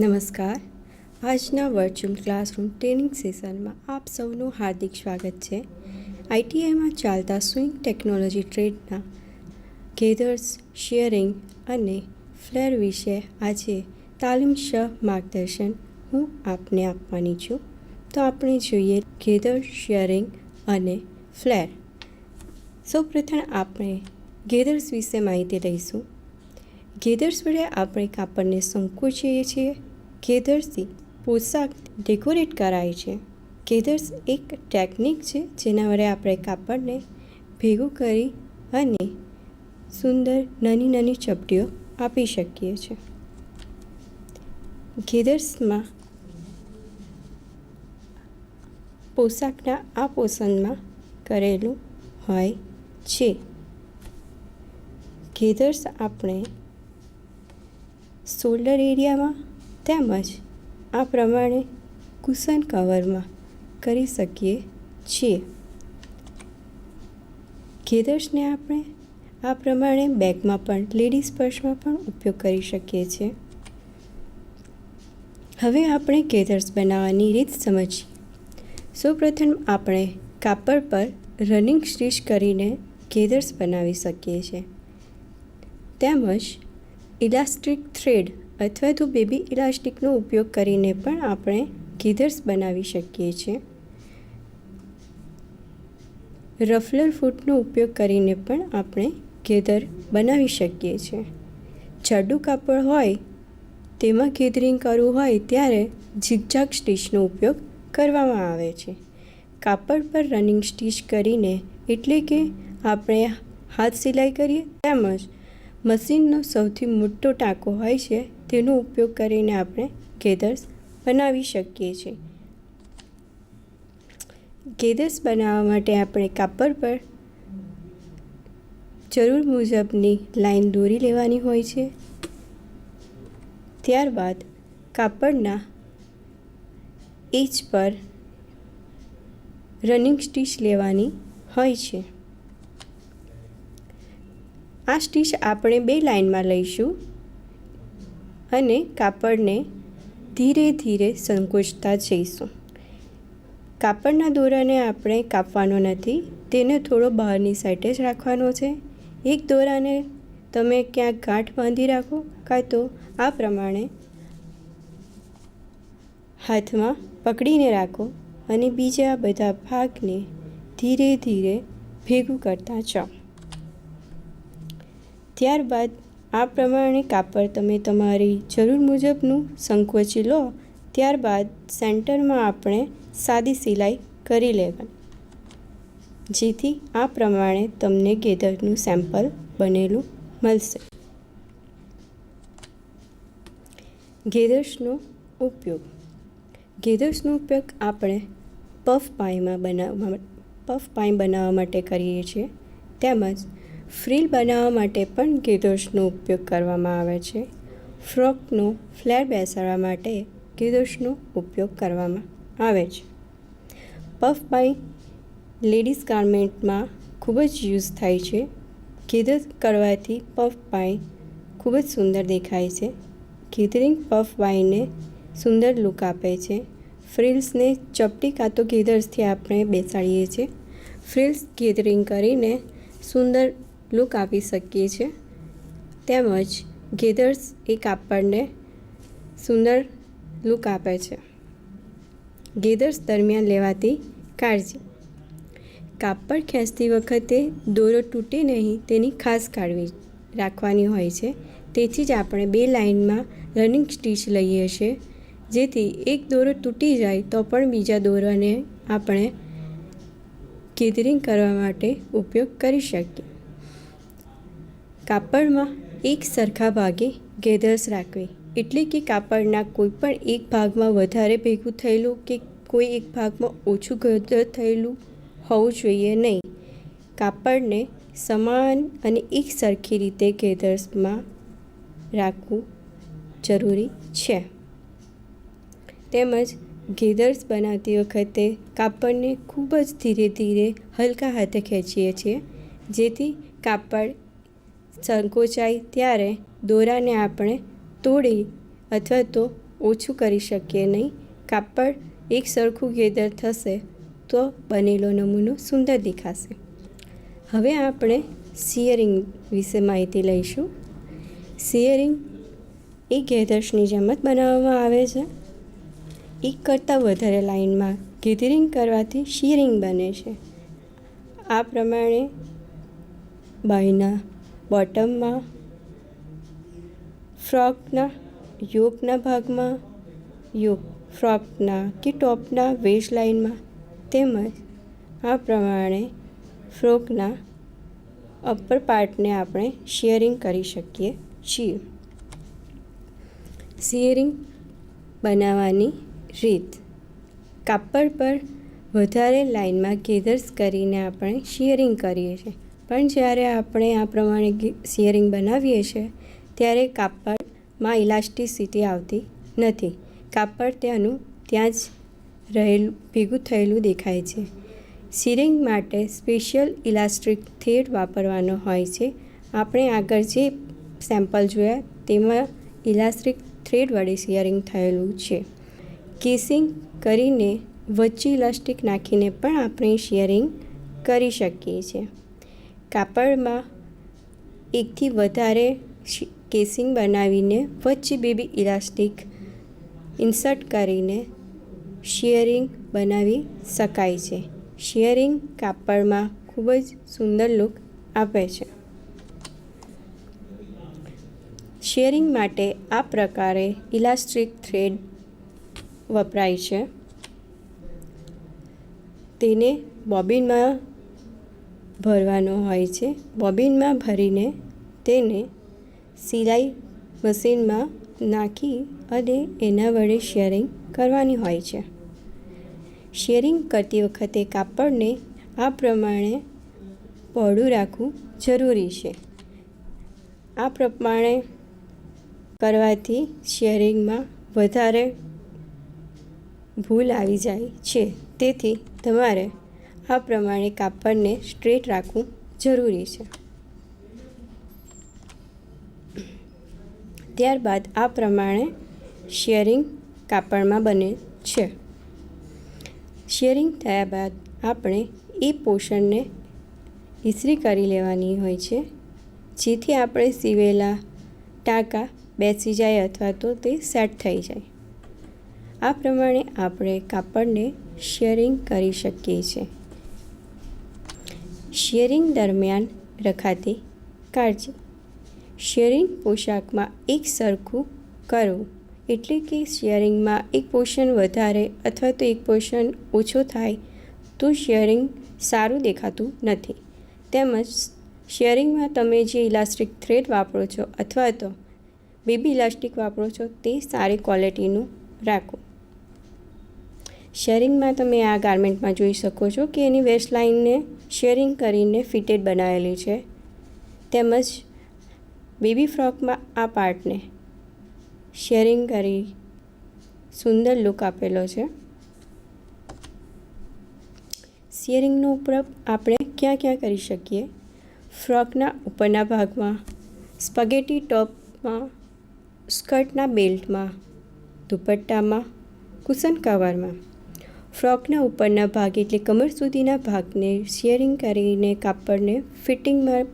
નમસ્કાર. આજના virtual classroom training સેશનમાં આપ સૌનું હાર્દિક સ્વાગત છે. આઈટીઆઈમાં ચાલતા સ્વિંગ ટેકનોલોજી ટ્રેડના ગેધર્સ શિયરિંગ અને ફ્લેર વિશે આજે તાલીમ શ માર્ગદર્શન હું આપને આપવાની છું. તો આપણે જોઈએ ગેધર શિયરિંગ અને ફ્લેર સૌપ્રથમ આપણે ગેધર્સ વિશે માહિતી લઈશું. ગેધર્સ વડે આપણે કાપડને સંકોચીએ છીએ ગેધર્સથી પોશાક ડેકોરેટ કરાય છે. ગેધર્સ એક ટેકનિક છે જેના વડે આપણે કાપડને ભેગું કરી અને સુંદર નાની નાની ચપટીઓ આપી શકીએ છીએ ગેધર્સમાં પોશાકના આ પોષણમાં કરેલું હોય છે. ગેધર્સ આપણે શોલ્ડર એરિયામાં તેમજ આ પ્રમાણે કુશન કવરમાં કરી શકીએ છીએ. ગેધર્સને આપણે આ પ્રમાણે બેગમાં પણ, લેડીઝ પર્સમાં પણ ઉપયોગ કરી શકીએ છીએ. હવે આપણે ગેધર્સ બનાવવાની રીત સમજીએ. સૌપ્રથમ આપણે કાપડ પર રનિંગ સ્ટીચ કરીને ગેધર્સ બનાવી શકીએ છીએ. તેમજ ઇલાસ્ટિક થ્રેડ અથવા તો બેબી ઇલાસ્ટિકનો ઉપયોગ કરીને પણ આપણે ગીધર્સ બનાવી શકીએ છીએ. રફલર ફૂટનો ઉપયોગ કરીને પણ આપણે ગેધર બનાવી શકીએ છીએ. જાડું કાપડ હોય, તેમાં ગેધરિંગ કરવું હોય ત્યારે ઝીગઝાગ સ્ટીચનો ઉપયોગ કરવામાં આવે છે. કાપડ પર રનિંગ સ્ટીચ કરીને એટલે કે આપણે હાથ સિલાઈ કરીએ તેમજ મશીનનો સૌથી મોટો ટાંકો હોય છે તેનો ઉપયોગ કરીને આપણે ગેધર્સ બનાવી શકીએ છીએ. ગેધર્સ બનાવવા માટે આપણે કાપડ પર જરૂર મુજબની લાઈન દોરી લેવાની હોય છે. ત્યારબાદ કાપડના એજ પર રનિંગ સ્ટીચ લેવાની હોય છે. આ સ્ટીચ આપણે બે લાઇનમાં લઈશું. અને કાપડને ધીરે ધીરે સંકોચતા જઈશું. કાપડના દોરાને આપણે કાપવાનો નથી, તેને થોડો બહારની સાઈડે જ રાખવાનો છે. એક દોરાને તમે ક્યાંક ગાંઠ બાંધી રાખો કાં તો આ પ્રમાણે હાથમાં પકડીને રાખો અને બીજા બધા ભાગને ધીરે ધીરે ભેગું કરતા જાઓ. ત્યારબાદ આ પ્રમાણે કાપડ તમે તમારી જરૂર મુજબનું સંકોચી લો, ત્યારબાદ સેન્ટરમાં આપણે સાદી સિલાઈ કરી લેવાની. જેથી આ પ્રમાણે તમને ગેધરનું સેમ્પલ બનેલું મળશે. ગેધર્સનો ઉપયોગ. ગેધર્સનો ઉપયોગ આપણે પફ પાઈમાં બનાવવા પફ પાઈ બનાવવા માટે કરીએ છીએ. તેમજ ફ્રીલ બનાવવા માટે પણ ગેધર્સનો ઉપયોગ કરવામાં આવે છે. ફ્રોકનો ફ્લેર બેસાડવા માટે ગેધર્સનો ઉપયોગ કરવામાં આવે છે. પફ બાય લેડીઝ ગાર્મેન્ટમાં ખૂબ જ યુઝ થાય છે. ગેધર કરવાથી પફ બાય ખૂબ જ સુંદર દેખાય છે. ગીધરિંગ પફ બાઈને સુંદર લુક આપે છે. ફ્રિલ્સને ચપટી કાં તો ગીધર્સથી આપણે બેસાડીએ છીએ. ફ્રિલ્સ ગેધરિંગ કરીને સુંદર લુક આપી શકીએ છીએ તેમજ ગેધર્સ એ કાપડને સુંદર લુક આપે છે. ગેધર્સ દરમિયાન લેવાતી કાળજી. કાપડ ખેંચતી વખતે દોરો તૂટે નહીં તેની ખાસ કાળજી રાખવાની હોય છે. તેથી જ આપણે બે લાઇનમાં રનિંગ સ્ટીચ લઈએ છીએ. જેથી એક દોરો તૂટી જાય તો પણ બીજા દોરાને આપણે ગેધરિંગ કરવા માટે ઉપયોગ કરી શકીએ. કાપડમાં એક સરખા ભાગે ગેધર્સ રાખવી. એટલે કે કાપડના કોઈ પણ એક ભાગમાં વધારે ભેગું થયેલું કે કોઈ એક ભાગમાં ઓછું ગેધર થયેલું હોવું જોઈએ નહીં. કાપડને સમાન અને એક સરખી રીતે ગેધર્સમાં રાખવું જરૂરી છે. તેમજ ગેધર્સ બનાવતી વખતે કાપડને ખૂબ જ ધીરે ધીરે હલકા હાથે ખેંચીએ છીએ, જેથી કાપડ સંકોચાય ત્યારે દોરાને આપણે તોડી અથવા તો ઓછું કરી શકીએ નહીં. કાપડ એક સરખું ગેદર થશે તો બનેલો નમૂનો સુંદર દેખાશે. હવે આપણે સિયરિંગ વિશે માહિતી લઈશું. સિયરિંગ એ ગેધર્સની જેમ જ બનાવવામાં આવે છે. એક કરતાં વધારે લાઇનમાં ગેધરિંગ કરવાથી શિયરિંગ બને છે. આ પ્રમાણે બાયના બોટમમાં, ફ્રોકના, યોગના ભાગમાં, યોગ, ફ્રોકના કે ટોપના વેસ્ટ લાઇનમાં તેમજ આ પ્રમાણે ફ્રોકના અપર પાર્ટને આપણે શિયરિંગ કરી શકીએ છીએ. શિયરિંગ બનાવવાની રીત. કાપડ પર વધારે લાઇનમાં ગેધર્સ કરીને આપણે શિયરિંગ કરીએ છીએ. પણ જ્યારે આપણે આ પ્રમાણે શિયરિંગ બનાવીએ છીએ ત્યારે કાપડમાં ઇલાસ્ટિસિટી આવતી નથી. કાપડ ત્યાંનું ત્યાં જ રહેલું, ભેગું થયેલું દેખાય છે. સિરિંગ માટે સ્પેશિયલ ઇલાસ્ટિક થેડ વાપરવાનો હોય છે. આપણે આગળ જે સેમ્પલ જોયા, તેમાં ઇલાસ્ટિક થ્રેડ વડે સિયરિંગ થયેલું છે. કેસિંગ કરીને વચ્ચે ઇલાસ્ટિક નાખીને પણ આપણે શિયરિંગ કરી શકીએ છીએ. કાપડમાં એકથી વધારે કેસિંગ બનાવીને, વચ્ચે બેબી ઇલાસ્ટિક ઇન્સર્ટ કરીને શિયરિંગ બનાવી શકાય છે. શિયરિંગ કાપડમાં ખૂબ જ સુંદર લુક આપે છે. શિયરિંગ માટે આ પ્રકારે ઇલાસ્ટિક થ્રેડ વપરાય છે. તેને બોબિનમાં ભરવાનો હોય છે. બોબિનમાં ભરીને તેને સિલાઈ મશીનમાં નાખી અને એના વડે શેરિંગ કરવાની હોય છે. શેરિંગ કરતી વખતે કાપડને આ પ્રમાણે પહોળું રાખવું જરૂરી છે. આ પ્રમાણે કરવાથી શેરિંગમાં વધારે ભૂલ આવી જાય છે. તેથી તમારે આ પ્રમાણે કાપડને સ્ટ્રેટ રાખવું જરૂરી છે. ત્યારબાદ આ પ્રમાણે શેરિંગ કાપડમાં બને છે. શેરિંગ થયા બાદ આપણે એ પોષણને ઇસરી કરી લેવાની હોય છે, જેથી આપણે સીવેલા ટાંકા બેસી જાય અથવા તો તે સેટ થઈ જાય. આ પ્રમાણે આપણે કાપડને શેરિંગ કરી શકીએ છીએ. શેરિંગ દરમિયાન રખાતી કાળજી. શેરિંગ પોશાકમાં એક સરખું કરવું એટલે કે શેરિંગમાં એક પોર્શન વધારે અથવા તો એક પોર્શન ઓછો થાય તો શેરિંગ સારું દેખાતું નથી. તેમજ શેરિંગમાં તમે જે ઇલાસ્ટિક થ્રેડ વાપરો છો અથવા તો બેબી ઇલાસ્ટિક વાપરો છો તે સારી ક્વોલિટીનું રાખો. શેરિંગમાં તમે આ ગાર્મેન્ટમાં જોઈ શકો છો કે એની વેસ્ટ લાઇનને શેરિંગ કરીને ફિટેડ બનાવેલી છે. તેમજ બેબી ફ્રોકમાં આ પાર્ટને શેરિંગ કરી સુંદર લુક આપેલો છે. શેરિંગનો ઉપયોગ આપણે ક્યાં ક્યાં કરી શકીએ? ફ્રોકના ઉપરના ભાગમાં, સ્પગેટી ટોપમાં, સ્કર્ટના બેલ્ટમાં, દુપટ્ટામાં કુશન કવરમાં. ફ્રોકના ઉપરના ભાગ એટલે કમર સુધીના ભાગને શેરિંગ કરીને કાપડને ફિટિંગમાં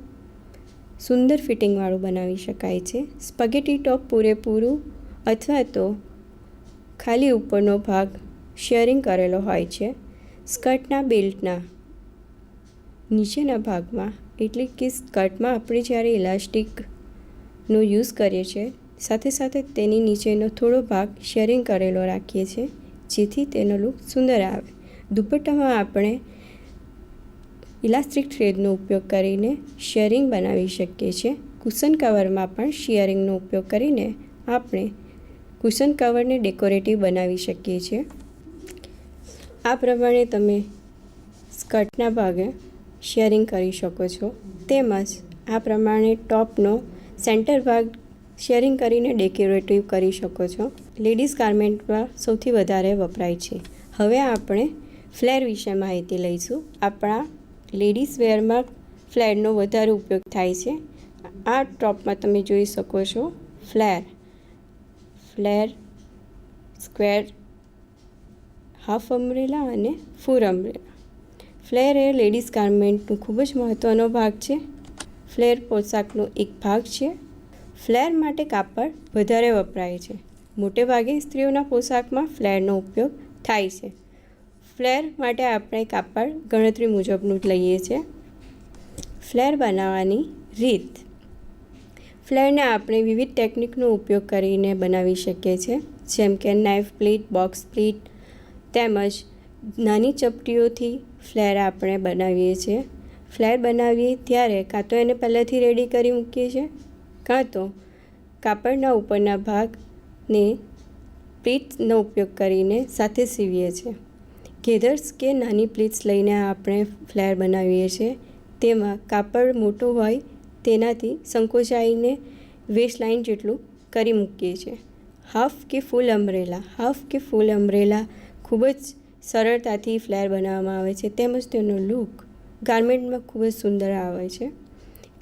સુંદર ફિટિંગવાળું બનાવી શકાય છે. સ્પગેટી ટોપ પૂરેપૂરું અથવા તો ખાલી ઉપરનો ભાગ શેરિંગ કરેલો હોય છે. સ્કર્ટના બેલ્ટના નીચેના ભાગમાં એટલે કે સ્કર્ટમાં આપણે જ્યારે ઇલાસ્ટિકનો યુઝ કરીએ છીએ, સાથે સાથે તેની નીચેનો થોડો ભાગ શેરિંગ કરેલો રાખીએ છીએ. જેથી તેનો લુક સુંદર આવે. દુપટ્ટામાં આપણે ઇલાસ્ટિક થ્રેડનો ઉપયોગ કરીને શેરિંગ બનાવી શકીએ છીએ. કુશન કવરમાં પણ શિયરિંગનો ઉપયોગ કરીને આપણે કુશન કવરને ડેકોરેટિવ બનાવી શકીએ છીએ. આ પ્રમાણે તમે સ્કર્ટના ભાગે શેરિંગ કરી શકો છો. તેમજ આ પ્રમાણે ટોપનો સેન્ટર ભાગ શેરિંગ કરીને ડેકોરેટિવ કરી શકો છો. લેડીઝ ગાર્મેન્ટમાં સૌથી વધારે વપરાય છે. હવે આપણે ફ્લેર વિશે માહિતી લઈશું. આપણા લેડીઝ વેરમાં ફ્લેરનો વધારે ઉપયોગ થાય છે. આ ટોપમાં તમે જોઈ શકો છો flare. Flare, square, half umbrella અને ફૂર અમ્બ્રેલા ફ્લેર એ લેડીઝ ગાર્મેન્ટનું ખૂબ જ મહત્ત્વનો ભાગ છે. ફ્લેર પોશાકનો એક ભાગ છે. ફ્લેર માટે કાપડ વધારે વપરાય છે. મોટે ભાગે સ્ત્રીઓના પોશાકમાં ફ્લેરનો ઉપયોગ થાય છે. ફ્લેર માટે આપણે કાપડ ગણતરી મુજબનું જ લઈએ છીએ. ફ્લેર બનાવવાની રીત. ફ્લેરને આપણે વિવિધ ટેકનિકનો ઉપયોગ કરીને બનાવી શકીએ છીએ. જેમ કે નાઇફ પ્લીટ, બોક્સ પ્લીટ તેમજ નાની ચપટીઓથી ફ્લેર આપણે બનાવીએ છીએ. ફ્લેર બનાવીએ ત્યારે કાં તો એને પહેલાંથી રેડી કરી મૂકીએ છીએ કાં તો કાપડના ઉપરના ભાગને પ્લીટ્સનો ઉપયોગ કરીને સાથે સીવીએ છીએ. ગેધર્સ કે નાની પ્લીટ્સ લઈને આપણે ફ્લેર બનાવીએ છીએ. તેમાં કાપડ મોટું હોય તેનાથી સંકોચાઈને વેસ્ટ લાઇન જેટલું કરી મૂકીએ છીએ. હાફ કે ફૂલ અમ્બ્રેલા. હાફ કે ફૂલ અમ્બ્રેલા ખૂબ જ સરળતાથી ફ્લેર બનાવવામાં આવે છે. તેમજ તેનો લુક ગાર્મેન્ટમાં ખૂબ જ સુંદર આવે છે.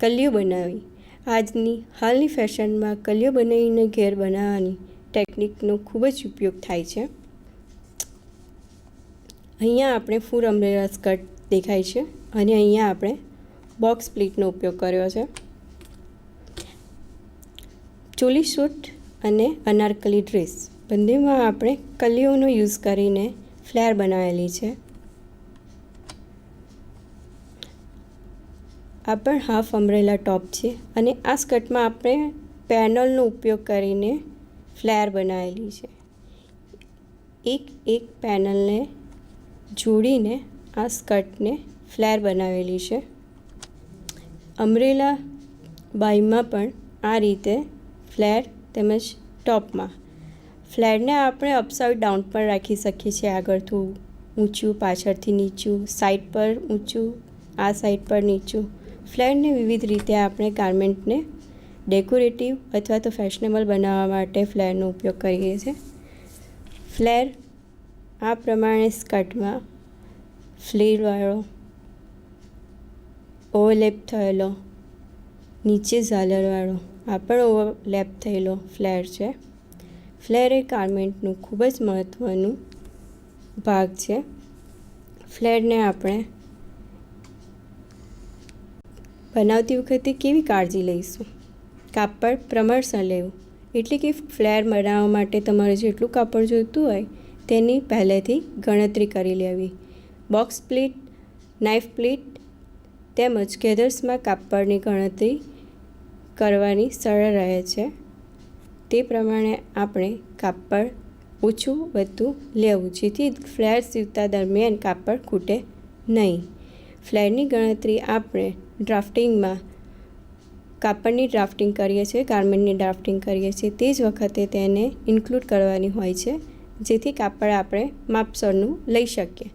કલિયું બનાવી. આજની હાલની ફેશનમાં કલીઓ બનાવીને ઘેર બનાવવાની ટેકનિકનો ખૂબ જ ઉપયોગ થાય છે. અહીંયા આપણે ફૂલ અમ્બ્રેલા સ્કર્ટ દેખાય છે અને અહીંયા આપણે બોક્સ પ્લીટનો ઉપયોગ કર્યો છે. ચોલી શૂટ અને અનારકલી ડ્રેસ બંનેમાં આપણે કલીઓનો યુઝ કરીને ફ્લેર બનાવેલી છે. આ પણ હાફ અમ્બ્રેલા ટોપ છે અને આ સ્કર્ટમાં આપણે પેનલનો ઉપયોગ કરીને ફ્લેર બનાવેલી છે. એક એક પેનલને જોડીને આ સ્કર્ટને ફ્લેર બનાવેલી છે. અમ્બ્રેલા બાઈમાં પણ આ રીતે ફ્લેર તેમજ ટોપમાં. ફ્લેરને આપણે અપસાઇડ ડાઉન પણ રાખી શકીએ છીએ, આગળથી ઊંચું, પાછળથી નીચું સાઈડ પર ઊંચું, આ સાઈડ પર નીચું. ફ્લેરને વિવિધ રીતે આપણે ગાર્મેન્ટને ડેકોરેટિવ અથવા તો ફેશનેબલ બનાવવા માટે ફ્લેરનો ઉપયોગ કરીએ છીએ. ફ્લેર આ પ્રમાણે સ્કર્ટમાં ફ્લેરવાળો ઓવરલેપ થયેલો, નીચે ઝાલરવાળો આ પણ ઓવરલેપ થયેલો ફ્લેર છે. ફ્લેર એ ગાર્મેન્ટનું ખૂબ જ મહત્ત્વનું ભાગ છે. ફ્લેરને આપણે બનાવતી વખતે કેવી કાળજી લઈશું? કાપડ પ્રમાણસર લેવું. એટલે કે ફ્લેર બનાવવા માટે તમારે જેટલું કાપડ જોઈતું હોય તેની પહેલેથી ગણતરી કરી લેવી. બોક્સ પ્લેટ નાઇફ પ્લેટ તેમજ ગેધર્સમાં કાપડની ગણતરી કરવાની સરળ રહે છે. તે પ્રમાણે આપણે કાપડ ઓછું વધતું લેવું, જેથી ફ્લેર સીવતા દરમિયાન કાપડ ખૂટે નહીં. ફ્લેરની ગણતરી આપણે ડ્રાફ્ટિંગમાં, કાપડની ડ્રાફ્ટિંગ કરીએ છીએ, ગાર્મેન્ટની ડ્રાફ્ટિંગ કરીએ છીએ, તે જ વખતે તેને ઇન્ક્લુડ કરવાની હોય છે, જેથી કાપડ આપણે માપસરનું લઈ શકીએ.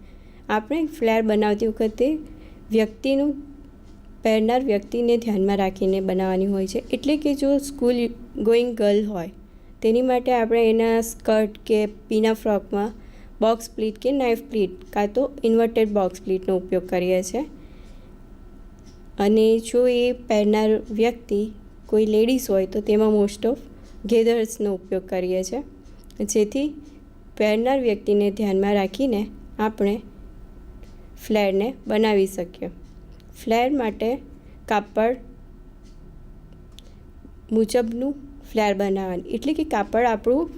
આપણે ફ્લેર બનાવતી વખતે વ્યક્તિનું, પહેરનાર વ્યક્તિને ધ્યાનમાં રાખીને બનાવવાની હોય છે. એટલે કે જો સ્કૂલ ગોઈંગ ગર્લ હોય, તેની માટે આપણે એના સ્કર્ટ કે પીના ફ્રોકમાં બોક્સ પ્લીટ કે નાઇફ પ્લીટ, કાં તો ઇન્વર્ટેડ બોક્સ પ્લીટનો ઉપયોગ કરીએ છીએ. અને જો એ પહેરનાર વ્યક્તિ કોઈ લેડીઝ હોય તો તેમાં મોસ્ટ ઓફ ગેધર્સનો ઉપયોગ કરીએ છીએ. જેથી પહેરનાર વ્યક્તિને ધ્યાનમાં રાખીને આપણે ફ્લેરને બનાવી શકીએ. ફ્લેર માટે કાપડ મુજબનું ફ્લેર બનાવવાની. એટલે કે કાપડ આપણું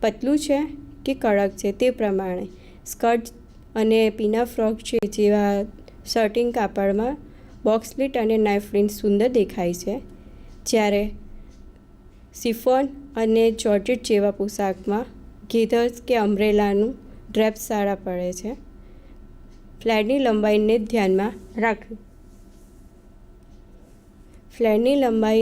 પતલું છે કે કડક છે તે પ્રમાણે. સ્કર્ટ અને પીના ફ્રોક છે જેવા શર્ટિંગ કાપડમાં બોક્સ પ્લેટ અને નાઇફ પ્રિન્ટ સુંદર દેખાય છે. જ્યારે સિફોન અને જોર્જેટ જેવા પોશાકમાં ગીધર્સ કે અમ્બ્રેલાનું ડ્રેપ સારા પડે છે. ફ્લેટની લંબાઈને ધ્યાનમાં રાખવી. ફ્લેટની લંબાઈ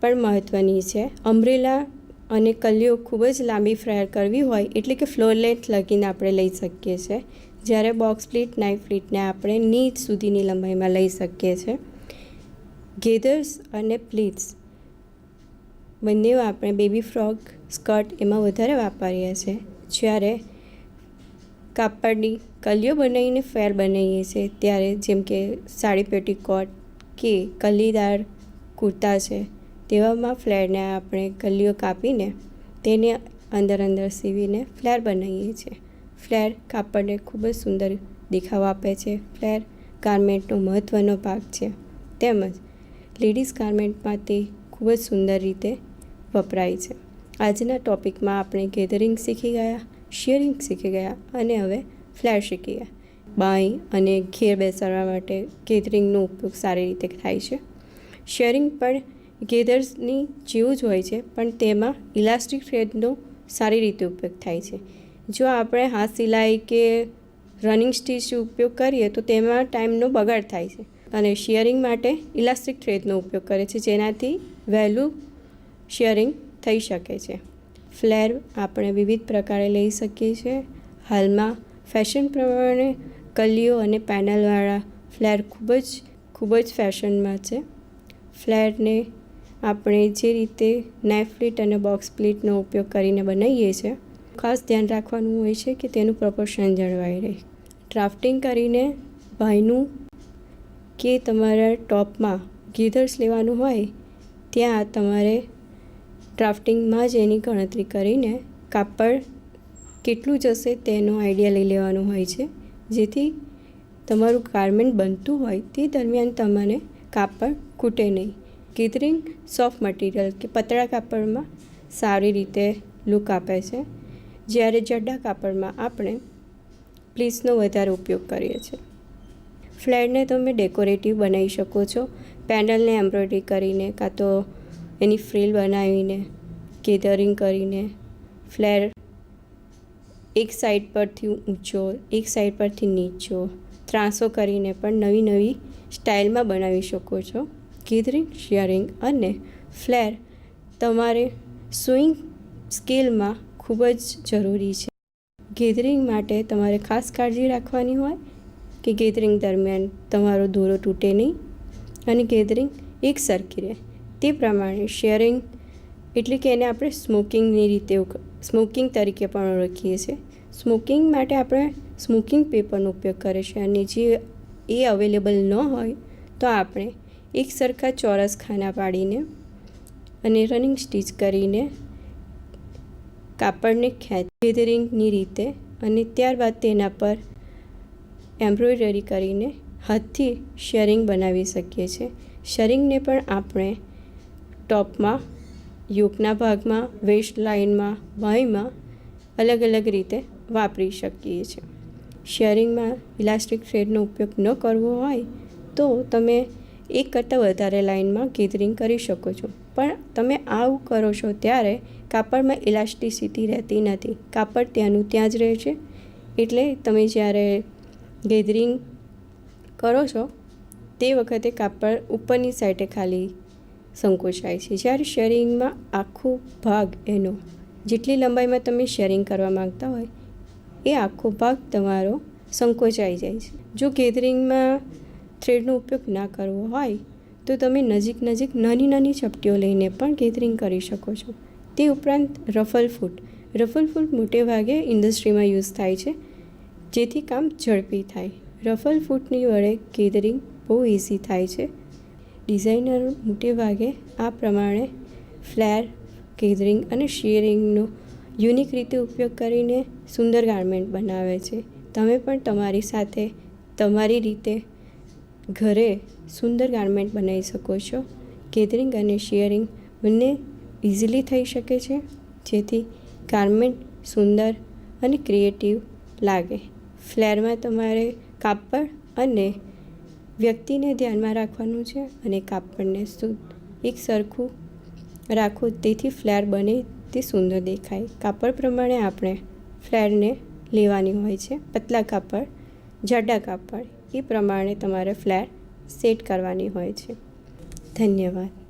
પણ મહત્ત્વની છે. અમ્બ્રેલા અને કલીઓ ખૂબ જ લાંબી ફ્લેર કરવી હોય એટલે કે ફ્લોર લેન્થ લગીને આપણે લઈ શકીએ છીએ. જ્યારે બોક્સ પ્લીટ નાઇફ પ્લીટને આપણે નીચ સુધીની લંબાઈમાં લઈ શકીએ છીએ. ગેધર્સ અને પ્લીટ્સ. બંને આપણે બેબી ફ્રોક સ્કર્ટ એમાં વધારે વાપરીએ છીએ. જ્યારે કાપડની કલીઓ બનાવીને ફેર બનાવીએ છીએ, ત્યારે જેમ કે સાડી પેટીકોટ કે કલીદાર કુર્તા છે, તેવામાં ફ્લેરને આપણે કલીઓ કાપીને તેને અંદર અંદર સીવીને ફ્લેર બનાવીએ છીએ. ફ્લેર કાપડને ખૂબ જ સુંદર દેખાવ આપે છે. ફ્લેર ગારમેન્ટનો મહત્ત્વનો ભાગ છે. તેમજ લેડીઝ ગારમેન્ટમાં તે ખૂબ જ સુંદર રીતે વપરાય છે. આજના ટોપિકમાં આપણે ગેધરિંગ શીખી ગયા, શિયરિંગ શીખી ગયા અને હવે ફ્લેર શીખી ગયા. બાંય અને ઘેર બેસાડવા માટે ગેધરિંગનો ઉપયોગ સારી રીતે થાય છે. શેરિંગ પણ ગેધર્સની જેવું જ હોય છે, પણ તેમાં ઇલાસ્ટિક થ્રેડનો સારી રીતે ઉપયોગ થાય છે. જો આપણે હાથ સિલાઈ કે રનિંગ સ્ટીચ ઉપયોગ કરીએ તો તેમાં ટાઈમનો બગાડ થાય છે. અને શિયરિંગ માટે ઇલાસ્ટિક થ્રેડનો ઉપયોગ કરે છે, જેનાથી વહેલું શિયરિંગ થઈ શકે છે. ફ્લેર આપણે વિવિધ પ્રકારે લઈ શકીએ છીએ. હાલમાં ફેશન પ્રમાણે કલીઓ અને પેનલવાળા ફ્લેર ખૂબ જ ખૂબ જ ફેશનમાં છે. ફ્લેરને આપણે જે રીતે નેફ પ્લીટ અને બોક્સ પ્લીટનો ઉપયોગ કરીને બનાવીએ છીએ ખાસ ધ્યાન રાખવાનું હોય છે કે તેનું પ્રપોર્શન જળવાઈ રહે. ડ્રાફ્ટિંગ કરીને ભાઈનું કે તમારા ટોપમાં ગીધર્સ લેવાનું હોય, ત્યાં તમારે ડ્રાફ્ટિંગમાં જ એની ગણતરી કરીને કાપડ કેટલું જશે તેનો આઈડિયા લઈ લેવાનો હોય છે. જેથી તમારું ગારમેન્ટ બનતું હોય તે દરમિયાન તમને કાપડ ખૂટે નહીં. ગીધરિંગ સોફ્ટ મટીરિયલ કે પતળા કાપડમાં સારી રીતે લુક આપે છે. જ્યારે જડા કાપડમાં આપણે પ્લીસનો વધારે ઉપયોગ કરીએ છીએ. ફ્લેરને તમે ડેકોરેટિવ બનાવી શકો છો. પેનલને એમ્બ્રોઇડરી કરીને કાં તો એની ફ્રીલ બનાવીને ગેધરિંગ કરીને. ફ્લેર એક સાઈડ પરથી ઊંચો, એક સાઈડ પરથી નીચો. ત્રાસો કરીને પણ નવી નવી સ્ટાઇલમાં બનાવી શકો છો. ગેધરિંગ શિયરિંગ અને ફ્લેર તમારે સ્વિંગ સ્કેલમાં ખૂબ જ જરૂરી છે. ગેધરિંગ માટે તમારે ખાસ કાળજી રાખવાની હોય કે ગેધરિંગ દરમિયાન તમારો દોરો તૂટે નહીં અને ગેધરિંગ એક સરખી રહે. તે પ્રમાણે શેરિંગ એટલે કે એને આપણે સ્મોકિંગની રીતે સ્મોકિંગ તરીકે પણ ઓળખીએ છીએ. સ્મોકિંગ માટે આપણે સ્મોકિંગ પેપરનો ઉપયોગ કરે છે અને જે એ અવેલેબલ ન હોય તો આપણે એક સરખા ચોરસ ખાના પાડીને અને રનિંગ સ્ટીચ કરીને કાપડને ખેંચ ગેધરિંગની રીતે અને ત્યારબાદ તેના પર એમ્બ્રોઇડરી કરીને હાથથી શેરિંગ બનાવી શકીએ છીએ. શેરિંગને પણ આપણે ટોપમાં, યોકના ભાગમાં, વેસ્ટ લાઇનમાં બાયમાં અલગ અલગ રીતે વાપરી શકીએ છીએ. શેરિંગમાં ઇલાસ્ટિક થ્રેડનો ઉપયોગ ન કરવો હોય તો તમે એક કરતાં વધારે લાઇનમાં ગેધરિંગ કરી શકો છો. પણ તમે આવું કરો છો ત્યારે કાપડમાં ઇલાસ્ટિસિટી રહેતી નથી. કાપડ ત્યાંનું ત્યાં જ રહે છે. એટલે તમે જ્યારે ગેધરિંગ કરો છો, તે વખતે કાપડ ઉપરની સાઈડે ખાલી સંકોચાય છે. જ્યારે શેરિંગમાં આખો ભાગ એનો જેટલી લંબાઈમાં તમે શેરિંગ કરવા માગતા હોય, એ આખો ભાગ તમારો સંકોચાઈ જાય છે. જો ગેધરિંગમાં થ્રેડનો ઉપયોગ ના કરવો હોય તો તમે નજીક નજીક નાની નાની ચપટીઓ લઈને પણ ગેધરિંગ કરી શકો છો. તે ઉપરાંત રફલ ફૂટ રફલ ફૂટ મોટે ભાગે ઇન્ડસ્ટ્રીમાં યુઝ થાય છે, જેથી કામ ઝડપી થાય. રફલ ફૂટની વડે ગેધરિંગ બહુ ઇઝી થાય છે. ડિઝાઇનર મોટે ભાગે આ પ્રમાણે ફ્લેર ગેધરિંગ અને શિયરિંગનો યુનિક રીતે ઉપયોગ કરીને સુંદર ગાર્મેન્ટ બનાવે છે. તમે પણ તમારી સાથે તમારી રીતે ઘરે સુંદર ગારમેન્ટ બનાવી શકો છો. ગેધરિંગ અને શિયરિંગ બંને ઇઝીલી થઈ શકે છે, જેથી ગારમેન્ટ સુંદર અને ક્રિએટિવ લાગે. ફ્લેરમાં તમારે કાપડ અને વ્યક્તિને ધ્યાનમાં રાખવાનું છે અને કાપડને શુદ્ધ એક સરખું રાખો તેથી ફ્લેર બને તે સુંદર દેખાય. કાપડ પ્રમાણે આપણે ફ્લેરને લેવાની હોય છે. પતલા કાપડ, જાડા કાપડ એ પ્રમાણે તમારે ફ્લેટ સેટ કરવાની હોય છે. ધન્યવાદ.